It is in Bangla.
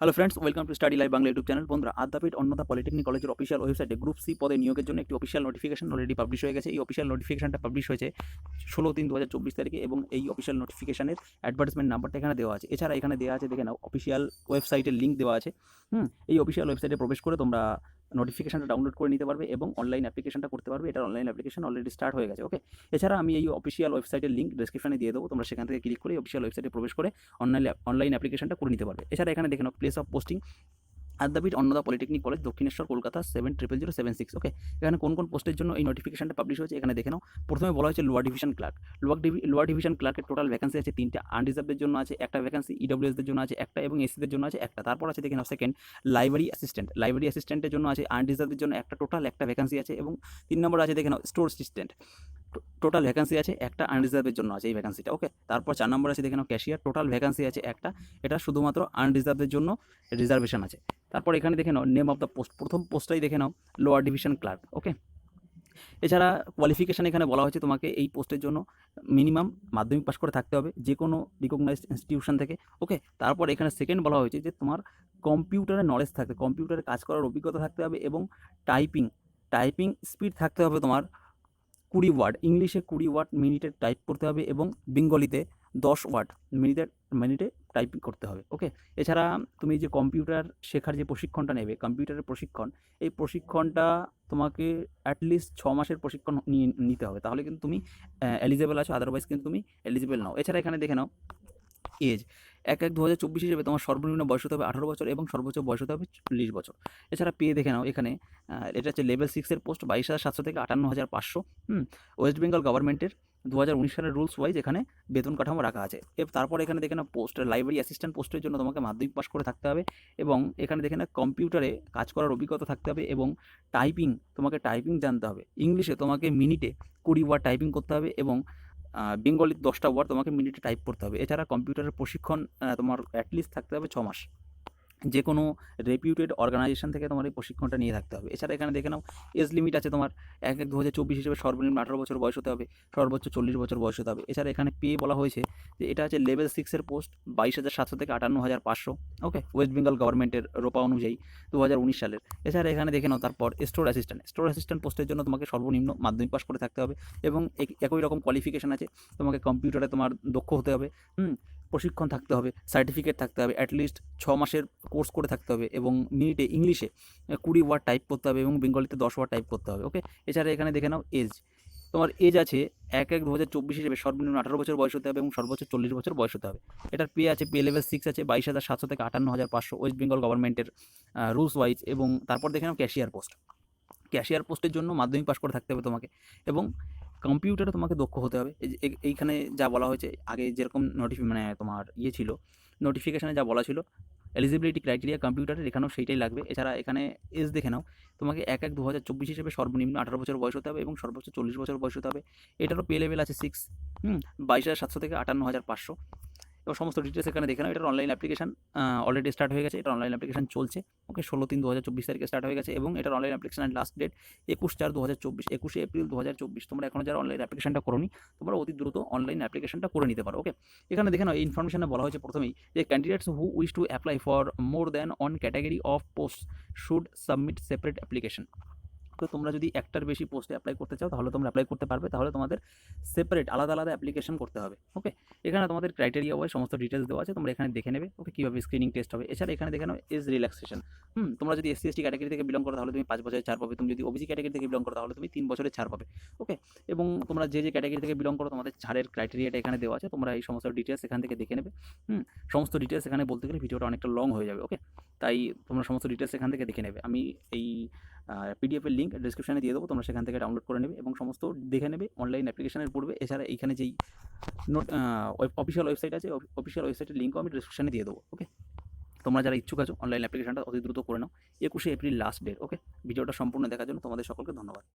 Hello friends welcome to study live Bangla YouTube channel বন্ধুরা আদ্যাপীঠ অন্যতা পলিটেকনিক কলেজের অফিসিয়াল ওয়েবসাইটে গ্রুপ সি পদে নিয়োগের জন্য একটি অফিসিয়াল নোটিফিকেশন অলরেডি পাবলিশ হয়ে গেছে। এই অফিসিয়াল নোটিফিকেশনটা পাবলিশ হয়েছে ষোলো তিন দু হাজার চব্বিশ তারিখে এবং এই অফিসিয়াল নোটিফিকেশনের অ্যাডভার্টাইজমেন্ট নাম্বারটা এখানে দেওয়া আছে। এছাড়া এখানে দেওয়া আছে, দেখে নাও অফিসিয়াল ওয়েবসাইটের লিঙ্ক দেওয়া আছে। হুম, এই অফিসিয়াল ওয়েবসাইটে প্রবেশ করে তোমরা নোটিফিকেশনটা ডাউনলোড করে নিতে পারবে এবং অনলাইন অ্যাপ্লিকেশনটা করতে পারবে। এটা অনলাইন অ্যাপ্লিকেশন অলরেডি স্টার্ট হয়ে গেছে ওকে এছাড়া আমি এই অফিসিয়াল ওয়েবসাইটের লিঙ্ক ডিসক্রিপশনে দিয়ে দেবো। তোমরা সেখান থেকে ক্লিক করে অফিসিয়াল ওয়েবসাইটে প্রবেশ করে অনলাইন অনলাইন অ্যাপ্লিকেশনটা করে নিতে পারবে। এছাড়া এখানে দেখে নাও place of posting Adyapeath Annada polytechnic college Dakshineswar, Kolkata seven triple zero seven six okay এখানে কোন কোন পোস্টের জন্য এই নোটিফিকেশনটা পাবলিশ হয়েছে? এখানে দেখে নাও। প্রথমে বলা হয়েছে lower division clerk lower DV lower division ক্লার্কের টোটাল ভ্যাকেন্সি আছে তিনটা। আনরিজার্ভদের জন্য আছে একটা ভ্যাকেন্সি ইডব্লিউএসদের জন্য আছে একটা এবং এসিদের জন্য আছে একটা। তারপর আছে দেখে নাও সেকেন্ড লাইব্রেরি অ্যাসিস্ট্যান্ট লাইব্রেরি অ্যাসিস্ট্যান্টের জন্য আছে আনরিজার্ভদের জন্য একটা টোটাল একটা ভ্যাকেন্সি আছে এবং তিন নম্বর আছে দেখে নাও স্টোর অ্যাসিস্ট্যান্ট টোটাল ভ্যাকেন্সি আছে, একটা আনরিজার্ভের জন্য আছে এই ভ্যাকেন্সিটা ওকে তারপর চার নম্বর আছে, দেখে নাও ক্যাশিয়ার টোটাল ভ্যাকেন্সি আছে একটা, এটা শুধুমাত্র আনরিজার্ভদের জন্য রিজার্ভেশন আছে। তারপর এখানে দেখে নাও নেম অফ দ্য পোস্ট প্রথম পোস্টটাই দেখে নাও লোয়ার ডিভিশন ক্লার্ক ওকে এছাড়া কোয়ালিফিকেশান এখানে বলা হয়েছে তোমাকে এই পোস্টের জন্য মিনিমাম মাধ্যমিক পাস করে থাকতে হবে যে কোনো রিকগনাইজড ইনস্টিটিউশন থেকে ওকে তারপর এখানে সেকেন্ড বলা হয়েছে যে তোমার কম্পিউটারে নলেজ থাকতে কম্পিউটারে কাজ করার অভিজ্ঞতা থাকতে হবে এবং টাইপিং টাইপিং স্পিড থাকতে হবে তোমার কুড়ি ওয়ার্ড ইংলিশে কুড়ি ওয়ার্ড মিনিটে টাইপ করতে হবে এবং বেঙ্গলিতে দশ ওয়ার্ড মিনিটে মিনিটে টাইপিং করতে হবে ওকে এছাড়া তুমি যে কম্পিউটার শেখার যে প্রশিক্ষণটা নেবে কম্পিউটারের প্রশিক্ষণ, এই প্রশিক্ষণটা তোমাকে অ্যাটলিস্ট ছ মাসের প্রশিক্ষণ নিয়ে নিতে হবে, তাহলে কিন্তু তুমি এলিজেবল আছো আদারওয়াইজ কিন্তু তুমি এলিজেবল নাও। এছাড়া এখানে দেখে নাও এজ এক এক দু হাজার চব্বিশ হিসেবে তোমার সর্বনিম্ন বয়স হতে হবে আঠারো বছর এবং সর্বোচ্চ বয়স হতে হবে চল্লিশ বছর। এছাড়া পেয়ে দেখে নাও এখানে এটা হচ্ছে লেভেল সিক্সের পোস্ট বাইশ হাজার সাতশো থেকে আটান্ন হাজার পাঁচশো, হুম? ওয়েস্ট বেঙ্গল গভর্নমেন্টের দু হাজার উনিশ সালের রুলস ওয়াইজ এখানে বেতন কাঠামো রাখা আছে। তারপর এখানে দেখে নাও পোস্ট লাইব্রেরি অ্যাসিস্ট্যান্ট পোস্টের জন্য তোমাকে মাধ্যমিক পাস করে থাকতে হবে এবং এখানে দেখে নাও কম্পিউটারে কাজ করার অভিজ্ঞতা থাকতে হবে এবং টাইপিং তোমাকে টাইপিং জানতে হবে। ইংলিশে তোমাকে মিনিটে কুড়ি ওয়ার্ড টাইপিং করতে হবে এবং বেঙ্গলির দশটা ওয়ার্ড তোমাকে মিনিটে টাইপ করতে হবে। এছাড়া কম্পিউটারের প্রশিক্ষণ তোমার অ্যাটলিস্ট থাকতে হবে ছ মাস। যে কোনো রেপিউটেড অর্গানাইজেশন থেকে তোমার এই প্রশিক্ষণটা নিয়ে থাকতে হবে। এছাড়া এখানে দেখে নাও এজ লিমিট আছে তোমার এক এক দু হাজার চব্বিশ হিসেবে সর্বনিম্ন আঠারো বছর বয়স হতে হবে, সর্বোচ্চ চল্লিশ বছর বয়স হতে হবে। এছাড়া এখানে পে বলা হয়েছে যে এটা আছে লেভেল সিক্সের পোস্ট বাইশ হাজার সাতশো থেকে আটান্ন হাজার পাঁচশো ওকে ওয়েস্ট বেঙ্গল গভর্নমেন্টের রোপা অনুযায়ী দু হাজার উনিশ সালের। এছাড়া এখানে দেখে নাও, তারপর স্টোর অ্যাসিস্ট্যান্ট স্টোর অ্যাসিস্ট্যান্ট পোস্টের জন্য তোমাকে সর্বনিম্ন মাধ্যমিক পাস করে থাকতে হবে এবং এক- একই রকম কোয়ালিফিকেশান আছে, তোমাকে কম্পিউটারে তোমার দক্ষ হতে হবে, হুম? প্রশিক্ষণ থাকতে হবে সার্টিফিকেট থাকতে হবে অ্যাটলিস্ট ছ মাসের কোর্স করে থাকতে হবে এবং মিনিটে ইংলিশে কুড়ি ওয়ার্ড টাইপ করতে হবে এবং বেঙ্গলিতে দশ ওয়ার্ড টাইপ করতে হবে, ওকে? এছাড়া এখানে দেখে নাও এজ। তোমার এজ আছে এক এক দু হাজার চব্বিশ হিসেবে সর্বনিম্ন আঠারো বছর বয়স হতে হবে এবং সর্বোচ্চ চল্লিশ বছর বয়স হতে হবে। এটার পে আছে, পে লেভেল সিক্স আছে, বাইশ হাজার সাতশো থেকে আটান্ন হাজার পাঁচশো ওয়েস্ট বেঙ্গল গভর্নমেন্টের রুলস ওয়াইজ এবং তারপর দেখে নাও ক্যাশিয়ার পোস্ট ক্যাশিয়ার পোস্টের জন্য মাধ্যমিক পাস করে থাকতে হবে তোমাকে এবং কম্পিউটারে তোমাকে দক্ষ হতে হবে। এইখানে যা বলা হয়েছে, আগে যেরকম নোটিফি মানে তোমার ইয়ে ছিল নোটিফিকেশানে যা বলা ছিল এলিজিবিলিটি ক্রাইটেরিয়া কম্পিউটারের এখানেও সেইটাই লাগবে। এছাড়া এখানে এজ দেখে নাও। তোমাকে এক এক দু হাজার চব্বিশ হিসেবে সর্বনিম্ন আঠারো বছর বয়স হতে হবে এবং সর্বোচ্চ চল্লিশ বছর বয়স হতে হবে। এটারও পে লেভেল আছে সিক্স হুম, বাইশ হাজার সাতশো থেকে আটান্ন হাজার পাঁচশো। এবং সমস্ত ডিটেলস এখানে দেখে নাও। এটার অনলাইন অ্যাপ্লিকেশন অলরেডি স্টার্ট হয়ে গেছে। এটা অনলাইন অ্যাপ্লিকেশন চলছে। ওকে ষোলো তিন দু হাজার চব্বিশ তারিখে স্টার্ট হয়ে গেছে এবং এটার অনলাইন অ্যাপ্লিকেশনের লাস্ট ডেট একুশ চার দু হাজার চব্বিশ, একুশে এপ্রিল দু হাজার চব্বিশ। তোমরা এখনও যারা অনলাইন অ্যাপ্লিকেশনটা করোনি, তোমরা অতি দ্রুত অনলাইন অ্যাপ্লিকেশনটা করে নিতে পারো। ওকে এখানে দেখে নাও, এই ইনফরমেশনে বলা হয়েছে প্রথমেই যে candidates who wish to apply for more than on category of post should submit separate application তো তোমরা যদি একটার বেশি পোস্টে অ্যাপ্লাই করতে চাও, তাহলে তোমরা অ্যাপ্লাই করতে পারবে। তাহলে তোমাদের সেপারেট আলাদা আলাদা অ্যাপ্লিকেশন করতে হবে ওকে এখানে তোমাদের ক্রাইটেরিয়া ওয়াইজ সমস্ত ডিটেলস দেওয়া আছে, তোমরা এখানে দেখে নেবে ওকে কীভাবে স্ক্রিনিং টেস্ট হবে। এছাড়া এখানে দেখে নাও এজ রিল্যাক্সেশন হুম, তোমরা যদি এসসি এসটি ক্যাটাগরি থেকে বিলং করো, তাহলে তুমি পাঁচ বছরের ছাড় পাবে। তুমি যদি ওবিসি ক্যাটাগরি থেকে বিলং করো, তাহলে তুমি তিন বছরের ছাড় পাবে ওকে এবং তোমরা যে যে ক্যাটাগরি থেকে বিলং করো, তোমাদের ছাড়ের ক্রাইটেরিয়াটা এখানে দেওয়া আছে। তোমরা এই সমস্ত ডিটেলস এখান থেকে দেখে নেবে, হুম? সমস্ত ডিটেলস এখানে বলতে গেলে ভিডিওটা অনেকটা লং হয়ে যাবে ওকে তাই তোমরা সমস্ত ডিটেলস এখান থেকে দেখে নেবে। আমি এই পিডিএফের লিঙ্ক ডিসক্রিপশানে দিয়ে দেবো, তোমরা সেখান থেকে ডাউনলোড করে নেবে এবং সমস্ত দেখে নেবে অনলাইন অ্যাপ্লিকেশনের পড়বে। এছাড়া এখানে যেই নোট অফিসিয়াল ওয়েবসাইট আছে অফিসিয়াল ওয়েবসাইটের লিঙ্কও আমি ডিসক্রিপশানে দিয়ে দেবো ওকে তোমরা যারা ইচ্ছুক আছো অনলাইন অ্যাপ্লিকেশনটা অতি দ্রুত করে নাও, একুশে এপ্রিল লাস্ট ডেট ওকে ভিডিওটা সম্পূর্ণ দেখার জন্য তোমাদের সকলকে ধন্যবাদ।